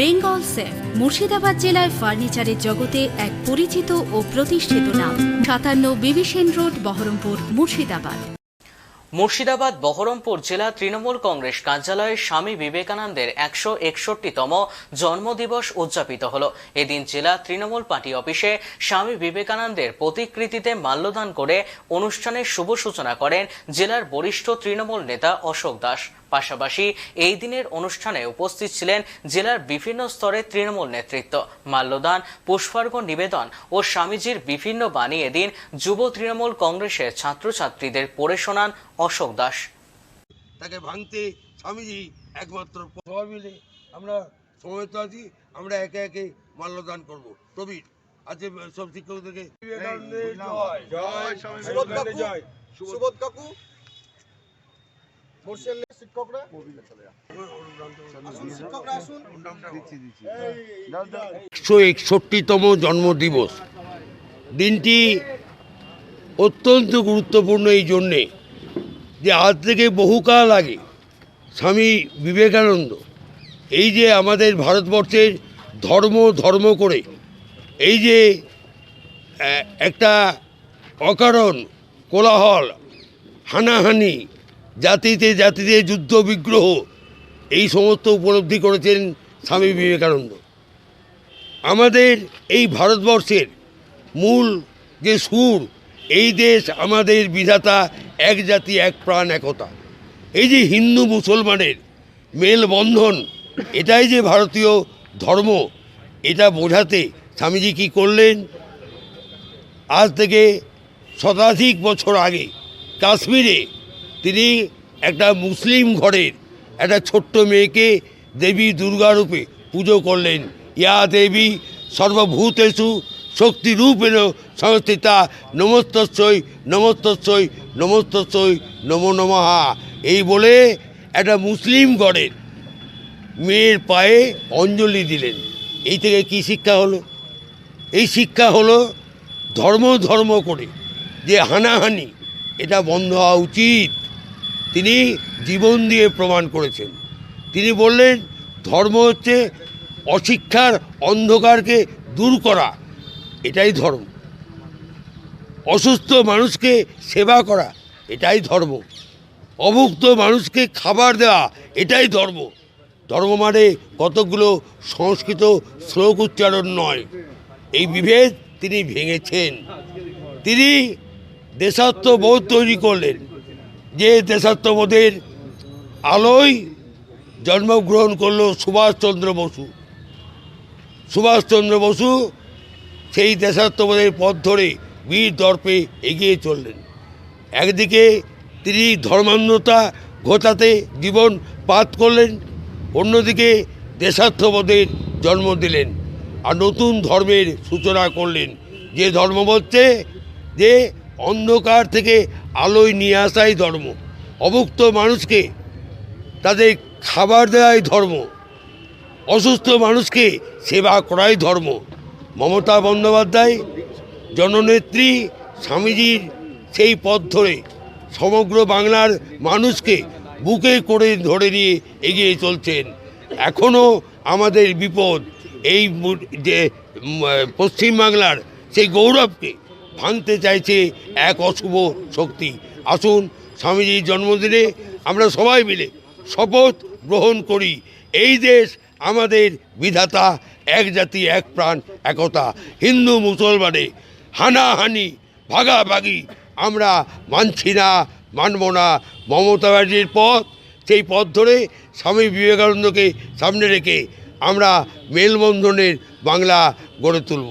Bengal safe, Murshidabad জেলায় ফার্নিচারের জগতে এক পরিচিত ও প্রতিষ্ঠিত নাম। সাতান্ন বিবিসেন রোড, বহরমপুর, মুর্শিদাবাদ। মুর্শিদাবাদ, বহরমপুর জেলা তৃণমূল কংগ্রেস কার্যালয়ে স্বামী বিবেকানন্দের একশো একষট্টিতম জন্মদিবস উদযাপিত হল। এদিন জেলা তৃণমূল পার্টি অফিসে স্বামী বিবেকানন্দের প্রতিকৃতিতে মাল্যদান করে অনুষ্ঠানের শুভ সূচনা করেন জেলার বরিষ্ঠ তৃণমূল নেতা অশোক দাস। পাশাপাশি এই দিনের অনুষ্ঠানে উপস্থিত ছিলেন জেলার বিভিন্ন স্তরের তৃণমূল নেতৃত্ব মাল্যদান পুষ্পার্ঘ্য নিবেদন ও স্বামীজির বিভিন্ন বাণী এদিন যুব তৃণমূল কংগ্রেসের ছাত্রছাত্রীদের পড়ে শোনান অশোক দাস তাকে ভাঙতে স্বামীজি একমাত্র সবাই মিলে আমরা সমবেত আছি আমরা একে একে মাল্যদান করব প্রবীর আছে সব শিক্ষকদেরকে কাকু সুবোধ কাকু শিক্ষকরা? আসুন। একশো একষট্টিতম জন্মদিবস। দিনটি অত্যন্ত গুরুত্বপূর্ণ এই জন্যে যে আজ থেকে বহুকাল আগে স্বামী বিবেকানন্দ এই যে আমাদের ভারতবর্ষের ধর্ম ধর্ম করে এই যে একটা অকারণ কোলাহল হানাহানি জাতিতে জাতিতে যুদ্ধ বিগ্রহ। এই সমস্ত উপলব্ধি করেছেন স্বামী বিবেকানন্দ। আমাদের এই ভারতবর্ষের মূল যে সুর, এই দেশ আমাদের বিধাতা, এক জাতি, এক প্রাণ, একতা। এই যে হিন্দু মুসলমানের মেলবন্ধন এটাই যে ভারতীয় ধর্ম, এটা বোঝাতে স্বামীজি কী করলেন? আজ থেকে শতাধিক বছর আগে কাশ্মীরে তিনি একটা মুসলিম ঘরের একটা ছোট্ট মেয়েকে দেবী দুর্গারূপে পুজো করলেন। ইয়া দেবী সর্বভূতেষু শক্তিরূপেণ সংস্থিতা নমস্তস্যই নমস্তস্যই নমস্তস্যই, নমো নমহা এই বলে একটা মুসলিম ঘরের মেয়ের পায়ে অঞ্জলি দিলেন। এই থেকে কি শিক্ষা হলো? এই শিক্ষা হলো ধর্ম ধর্ম করে যে হানাহানি, এটা বন্ধ হওয়া উচিত। তিনি জীবন দিয়ে প্রমাণ করেছেন। তিনি বললেন, ধর্ম হচ্ছে অশিক্ষার অন্ধকারকে দূর করা, এটাই ধর্ম। অসুস্থ মানুষকে সেবা করা, এটাই ধর্ম। অভুক্ত মানুষকে খাবার দেওয়া, এটাই ধর্ম। ধর্ম মানে কতগুলো সংস্কৃত শ্লোক উচ্চারণ নয়। এই বিভেদ তিনি ভেঙেছেন। তিনি দেশাত্মবোধ তৈরি করলেন। যে দেশাত্মবোধের আলোয় জন্মগ্রহণ করল সুভাষচন্দ্র বসু। সুভাষচন্দ্র বসু সেই দেশাত্মবোধের পথ ধরে বীর দর্পে এগিয়ে চললেন। একদিকে তিনি ধর্মান্ধতা ঘটাতে জীবন পাত করলেন, অন্যদিকে দেশাত্মবোধের জন্ম দিলেন আর নতুন ধর্মের সূচনা করলেন। যে ধর্ম বলছে যে অন্ধকার থেকে আলোয় নিয়ে আসাই ধর্ম। অভুক্ত মানুষকে তাদের খাবার দেওয়াই ধর্ম। অসুস্থ মানুষকে সেবা করাই ধর্ম। মমতা বন্দ্যোপাধ্যায়, জননেত্রী, স্বামীজির সেই পথ ধরে সমগ্র বাংলার মানুষকে বুকে করে ধরে নিয়ে এগিয়ে চলছেন। এখনও আমাদের বিপদ এই যে পশ্চিমবাংলার সেই গৌরবকে ভাঙতে চাইছে এক অশুভ শক্তি। আসুন, স্বামীজির জন্মদিনে আমরা সবাই মিলে শপথ গ্রহণ করি। এই দেশ আমাদের বিধাতা, এক জাতি, এক প্রাণ, একতা। হিন্দু, মুসলমানে হানাহানি, ভাগাভাগি আমরা মানছি না, মানব না। মমতা ব্যানার্জির পথ, সেই পথ ধরে স্বামী বিবেকানন্দকে সামনে রেখে আমরা মেলবন্ধনের বাংলা গড়ে তুলব।